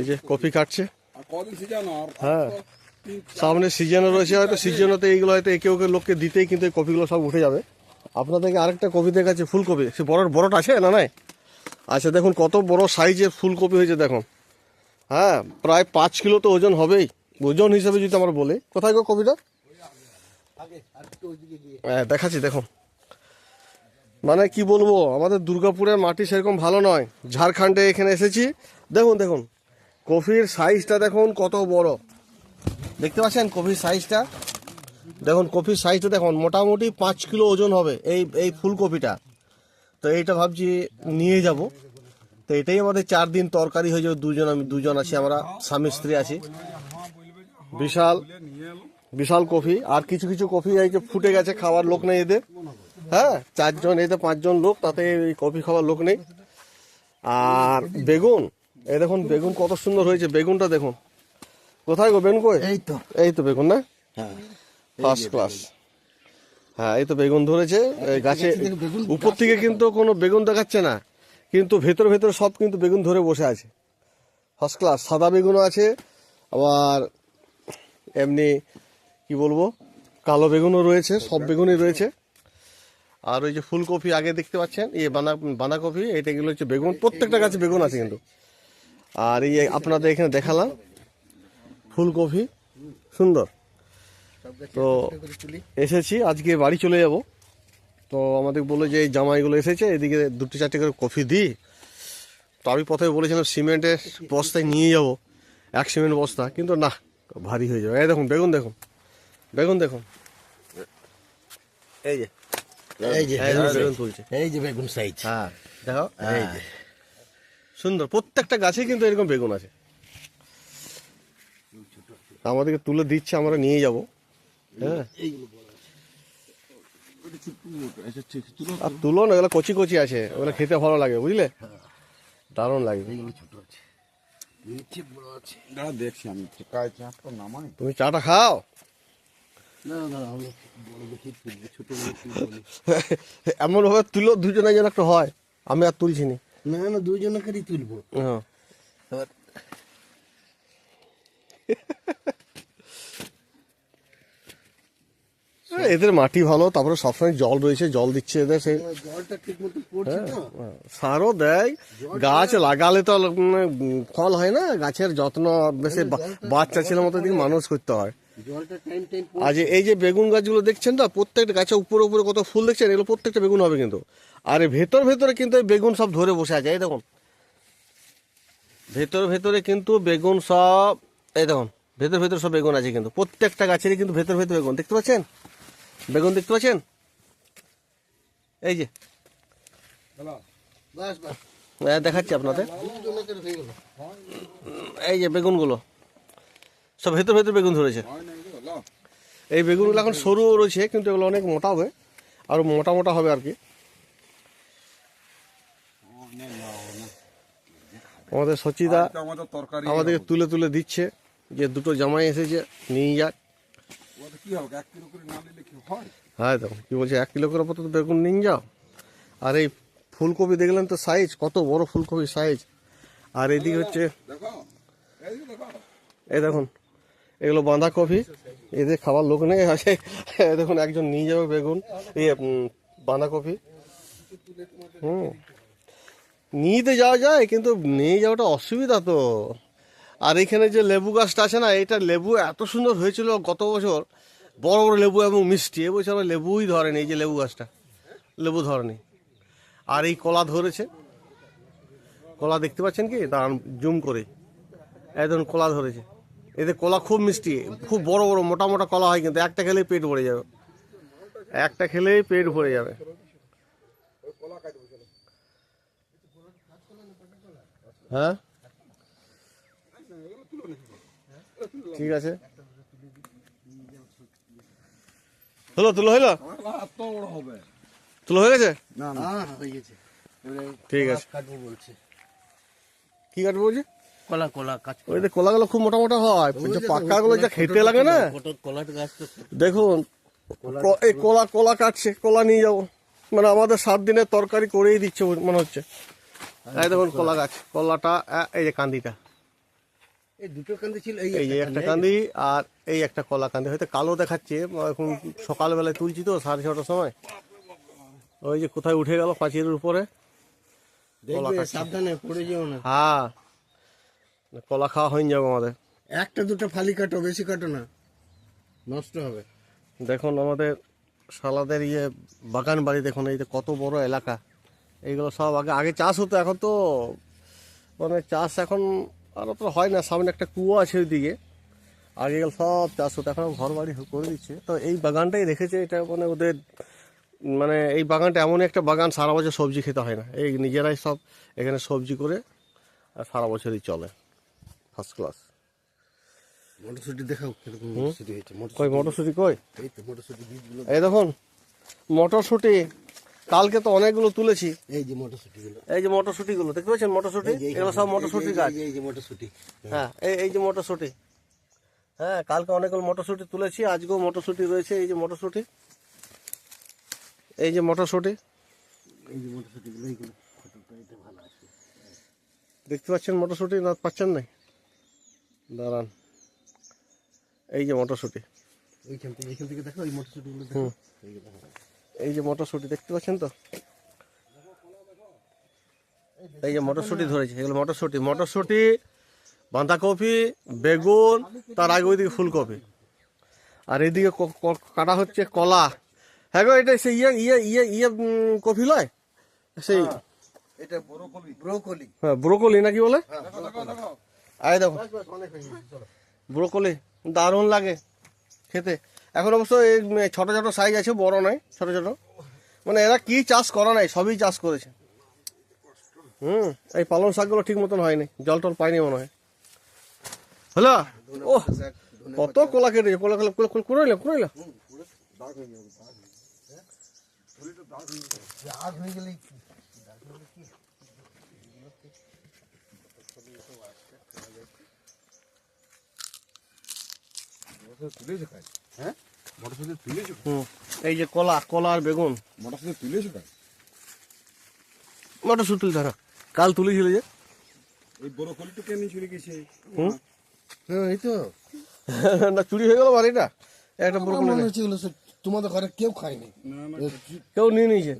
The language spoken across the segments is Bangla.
এই যে কফি কাটছে হ্যাঁ। সামনে সিজনও রয়েছে, হয়তো সিজনতে এইগুলো হয়তো একে ওকে লোককে দিতেই কিন্তু কপিগুলো সব উঠে যাবে। আপনাদেরকে আরেকটা কপি দেখাচ্ছে, ফুলকপি। সে বড় বড়টা আছে না নাই? আচ্ছা দেখুন কত বড় সাইজের ফুলকপি হয়েছে, দেখুন। হ্যাঁ প্রায় পাঁচ কিলো তো ওজন হবেই। ওজন হিসেবে যদি আমরা বলি। কোথায় গো কপিটা হ্যাঁ দেখাচ্ছি, দেখুন। মানে কি বলব, আমাদের দুর্গাপুরের মাটি সেরকম ভালো নয়। ঝাড়খণ্ডে এখানে এসেছি। দেখুন দেখুন, কফির সাইজটা দেখুন কত বড়। দেখতে পাচ্ছেন কফির সাইজটা দেখুন, কফির সাইজটা দেখুন, মোটামুটি পাঁচ কিলো ওজন হবে এই এই ফুলকপিটা। তো এইটা ভাবছি নিয়ে যাব। তো এটাই আমাদের চার দিন তরকারি হয়ে যাবে, দুজন আমি, দুজন আছি, আমরা স্বামী, স্ত্রী আছি। বিশাল বিশাল কফি, আর কিছু কিছু কফি এই যে ফুটে গেছে, খাওয়ার লোক নেই এদের। হ্যাঁ চারজন এতে পাঁচজন লোক তাতে এই কফি খাওয়ার লোক নেই। আর বেগুন এই দেখুন বেগুন কত সুন্দর হয়েছে বেগুনটা দেখুন। কোথায় গো বেগুন কই? এই তো। এই তো বেগুন না? হ্যাঁ ফার্স্ট ক্লাস হ্যাঁ এই তো বেগুন ধরেছে এই গাছে উপর থেকে কিন্তু কোনো বেগুন দেখাচ্ছে না কিন্তু ভেতর ভেতর সব কিন্তু বেগুন ধরে বসে আছে। ফার্স্ট ক্লাস সাদা বেগুনও আছে আবার এমনি কি বলব কালো বেগুনও রয়েছে সব বেগুনই রয়েছে। আর ওই যে ফুলকপি আগে দেখতে পাচ্ছেন, এই বাঁধা বাঁধাকপি এটা এগুলো হচ্ছে বেগুন, প্রত্যেকটা গাছে বেগুন আছে কিন্তু। আর এই আপনাদের এখানে দেখালাম ফুলকপি, সুন্দর। তো এসেছি, আজকে বাড়ি চলে যাব। তো আমাদের বলে যে এই জামাইগুলো এসেছে, এদিকে দুটো চারটে করে কফি দিই। তো আমি প্রথমে বলেছিলাম সিমেন্টের বস্তায় নিয়ে যাব, এক সিমেন্ট বস্তা, কিন্তু না, ভারী হয়ে যাবে। এই দেখুন, বেগুন দেখুন বেগুন দেখুন। এই যে এই যে এই যে বেগুন তুলছে। এই যে বেগুন সাইজ। হ্যাঁ দেখো এই যে। সুন্দর প্রত্যেকটা গাছে কিন্তু এরকম বেগুন আছে। আমাদেরকে তুলে দিচ্ছে আমরা নিয়ে যাব। হ্যাঁ। আর তুলো না এগুলো কচি কচি আছে ওগুলো খেতে ভালো লাগে বুঝলে? দারুণ লাগে। এইগুলো ছোট আছে। নিচে বড় আছে। দাঁড়া দেখছি আমি। কাজ চাপটা নামাই। তুমি চাটা খাও। এমন ভাবে তুলো দুজনে যেন একটা হয় আমি আর তুলছি নি না না দুজনকারই তুলবো। হ্যাঁ। হ্যাঁ, এদের মাটি ভালো তারপরে সবসময় জল রয়েছে জল দিচ্ছে এদের সেই জলটা পড়ছে না সারও দেয়। গাছ লাগালে তো ফল হয় না গাছের যত্ন বেশি বাচ্চা ছেলের মতো দিকে মানুষ করতে হয়। আজ এই যে বেগুন গাছগুলো দেখছেন না প্রত্যেকটা গাছে উপরে উপরে কত ফুল দেখছেন এগুলো প্রত্যেকটা বেগুন হবে কিন্তু। আর ভেতর ভেতরে কিন্তু এই বেগুন সব ধরে বসে আছে এই দেখুন। ভেতর ভেতরে কিন্তু বেগুন সব এই দেখুন ভেতর ভেতর সব বেগুন আছে কিন্তু। প্রত্যেকটা গাছেরই কিন্তু ভেতর ভেতর বেগুন দেখতে পাচ্ছেন? বেগুন দেখতে পাচ্ছেন? এই যে। হ্যাঁ, দেখাচ্ছি আপনাদের। এই যে বেগুনগুলো। সব ভেতর ভেতর বেগুন ধরেছে। হয় এই বেগুনগুলো এখন সরুও রয়েছে কিন্তু এগুলো অনেক মোটা হবে আরও মোটা মোটা হবে আর কি। আমাদের সচিদা আমাদেরকে তুলে তুলে দিচ্ছে যে দুটো জামাই এসেছে নিয়ে যাক। হয়? হ্যাঁ দেখো কি বলছে এক কিলো করে তো বেগুন নিয়ে যাও। আর এই ফুলকপি দেখলেন তো সাইজ কত বড় ফুলকপি সাইজ আর এদিকে হচ্ছে দেখো এই যে দেখো। এই দেখুন এগুলো বাঁধাকপি। এদের খাবার লোক নেই আছে দেখুন, একজন নিয়ে যাবে বেগুন ইয়ে বাঁধাকপি। হুম। নিতে যাওয়া যায়, কিন্তু নিয়ে যাওয়াটা অসুবিধা তো। আর এখানে যে লেবু গাছটা আছে না, এটা লেবু এত সুন্দর হয়েছিল গত বছর। বড় বড় লেবু এবং মিষ্টি, এবছর আবার লেবুই ধরেনি, এই যে লেবু গাছটা। লেবু ধরেনি। আর এই কলা ধরেছে। কলা দেখতে পাচ্ছেন কি? দাঁড়ান, জুম করে। একদম কলা ধরেছে। এদের কলা খুব মিষ্টি খুব বড় বড় মোটা মোটা কলা হয় কিন্তু একটা খেলেই পেট ভরে যাবে। একটা খেলেই পেট ভরে যাবে। হ্যাঁ? ঠিক আছে। হলো তুলো এত হবে তুলো হয়ে গেছে? না না। হ্যাঁ হয়ে গেছে ঠিক আছে। কাটবো বলছে। কি কাটবো বলছি? কলা কলা কাজ ওই যে কলাগুলো খুব মোটা মোটা হয় যে পাকাগুলো যা খেতে লাগে না? কলার গাছ দেখুন এই কলা কলা কাটছে কলা নিয়ে যাব। মানে আমাদের সাত দিনের তরকারি করেই দিচ্ছে মনে হচ্ছে। এই দেখুন কলা। গাছ কলাটা এই যে কান্দিটা। এই দুটো কান্দি ছিল এই এই যে একটা কান্দি। আর এই একটা কলা কান্দি। হয়তো কালো দেখাচ্ছে এখন সকালবেলায় তুলছি তো সাড়ে ছটার সময়। ওই যে কোথায় উঠে গেল পাঁচিরের উপরে। দেখবে সাবধানে পড়ে যেও না। হ্যাঁ কলা খাওয়া হয়ে যাবে আমাদের। একটা দুটো ফালি কাটো বেশি কাটো না। নষ্ট হবে। দেখুন আমাদের সালাদের ইয়ে বাগান বাড়ি দেখুন এই যে কত বড় এলাকা। এইগুলো সব আগে আগে চাষ হতো এখন তো মানে চাষ এখন আর তো হয় না। সামনে একটা কুয়ো আছে ওইদিকে। আগে এগুলো সব চাষ হতো এখন ঘর বাড়ি করে দিচ্ছে। তো এই বাগানটাই রেখেছে এটা মানে ওদের মানে এই বাগানটা এমন একটা বাগান সারা বছর সবজি খেতে হয় না। এই নিজেরাই সব এখানে সবজি করে আর সারা বছরই চলে। ফার্স্ট ক্লাস মটরশুটি দেখাও কীরকম মটরশুটি হয়েছে কই মটরশুটি। মটরশুটি কই? এই তো মটরশুটি বীজগুলো এই দেখুন মটরশুটি কালকে তো অনেকগুলো তুলেছি। এই যে মটরশুটিগুলো। এই যে মটরশুটিগুলো দেখতে পাচ্ছেন মটরশুটি? এগুলো সব মটরশুটি। গাছ। এই যে মটরশুটি। হ্যাঁ এই এই যে মটরশুটি। হ্যাঁ কালকে অনেকগুলো মটরশুটি তুলেছি আজকেও মটরশুটি রয়েছে এই যে মটরশুটি। এই যে মটরশুটি। এই যে মটরশুটিগুলো এইগুলো। দেখতে পাচ্ছেন মটরশুটি না পাচ্ছেন নাই? দাঁড়ান। এই যে মটরশুটি। ওইখান থেকে এইখান থেকে দেখো এই মটরশুটিগুলো দেখো। এই যে মটরশুটি দেখতে পাচ্ছেন তো? এই যে মটরশুটি ধরেছে এগুলো মটরশুটি। মটরশুটি বাঁধাকপি বেগুন তার আগে ওইদিকে ফুলকপি। আর এদিকে কাটা হচ্ছে কলা। হ্যাঁ গো এটা সেই ইয়ে ইয়ে ইয়ে ইয়ে কফি লয়? সেই এটা বড়কলি ব্রোকলি। হ্যাঁ ব্রোকলি নাকি বলে? দেখো আয় দেখো। ব্রোকলি, দারুণ লাগে খেতে। এখন অবশ্য এই ছোট ছোট সাইজ আছে, বড় নয়, ছোট ছোট। মানে এরা কি চাষ করা নাই, সবই চাষ করেছে। হুম, এই পালং শাকগুলো ঠিক মতন হয়নি, জল টল পাইনি মনে হয়। হলো? ও কত কলা কেটেছে, কলা কলা কলা নিলাম করে নিলাম আগ হয়ে মটরশুটি তুলেছো খাই হ্যাঁ? মটরশুটি তুলেছো হুম। এই যে কলা কলা আর বেগুন। মটরশুটি তুলেছো মটরশুটি ধরা। কাল তুলেছিল যে। এই কেন চলে গেছে? হুম? হ্যাঁ এই তো। না চুরি হয়ে গেল বাড়িটা একটা এগুলো সব তোমাদের ঘরে কেউ খায়নি। কেউ নিয়ে নিয়েছে।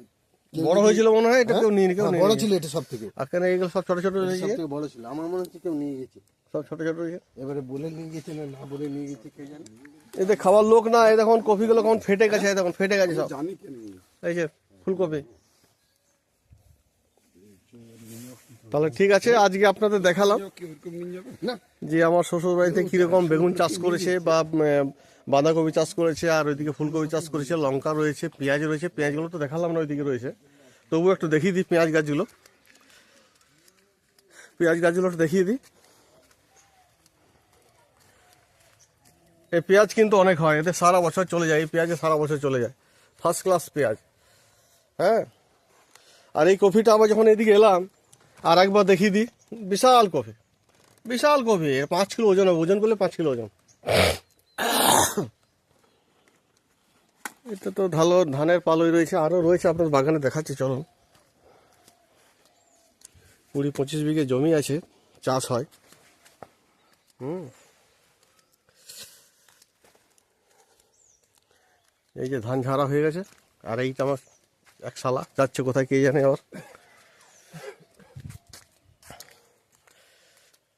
বড় হয়েছিল মনে হয় এটা কেউ নিয়ে নি কেউ হ্যাঁ, বড় ছিল এটা সব থেকে আর কেন এইগুলো সব ছোট ছোট সব রয়েছে থেকে বড় ছিল। আমার মনে হচ্ছে কেউ নিয়ে গেছে। সব ছোট ছোট এবারে বলে নিয়ে গেছে না না বলে নিয়ে গেছে কে জানে? এতে খাবার লোক না এই দেখুন কপিগুলো কখন ফেটে গেছে দেখুন ফেটে গেছে সব। জানি কেন এই যে ফুলকপি। তাহলে ঠিক আছে আজকে আপনাদের দেখালাম। যে আমার শ্বশুর বাড়িতে কীরকম বেগুন চাষ করেছে বা বাঁধাকপি চাষ করেছে আর ওইদিকে ফুলকপি চাষ করেছে লঙ্কা রয়েছে পেঁয়াজ রয়েছে পেঁয়াজগুলো তো দেখালাম না ওইদিকে রয়েছে। তবুও একটু দেখিয়ে দিই পেঁয়াজ গাছগুলো। পেঁয়াজ গাছগুলো একটু দেখিয়ে দিই। এই পেঁয়াজ কিন্তু অনেক হয়, এতে সারা বছর চলে যায়, এই পেঁয়াজে সারা বছর চলে যায়। ফার্স্ট ক্লাস পেঁয়াজ হ্যাঁ? আর এই কফিটা আবার যখন এদিকে এলাম, আর একবার দেখিয়ে দিই, বিশাল কফি বিশাল কফি পাঁচ কিলো ওজন হবে, ওজন করলে পাঁচ কিলো ওজন। এটা তো ভালো, ধানের পালই রয়েছে আরও রয়েছে আপনার বাগানে দেখাচ্ছি, চলুন। কুড়ি পঁচিশ বিঘে জমি আছে, চাষ হয়। হুম। এই যে ধান ঝাড়া হয়ে গেছে, আর এইটা আমার এক শালা, যাচ্ছে কোথায় কে জানে আবার।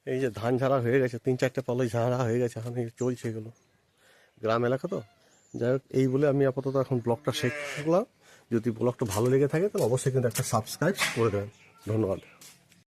এই যে ধান ঝাড়া হয়ে গেছে, তিন চারটে পালই ঝাড়া হয়ে গেছে, এখন এই চলছে এগুলো। গ্রাম এলাকা তো, যাই হোক, এই বলে আমি আপাতত এখন ব্লগটা শেষ করলাম। যদি ব্লগটা ভালো লেগে থাকে, তাহলে অবশ্যই কিন্তু একটা সাবস্ক্রাইব করে দেবেন। ধন্যবাদ।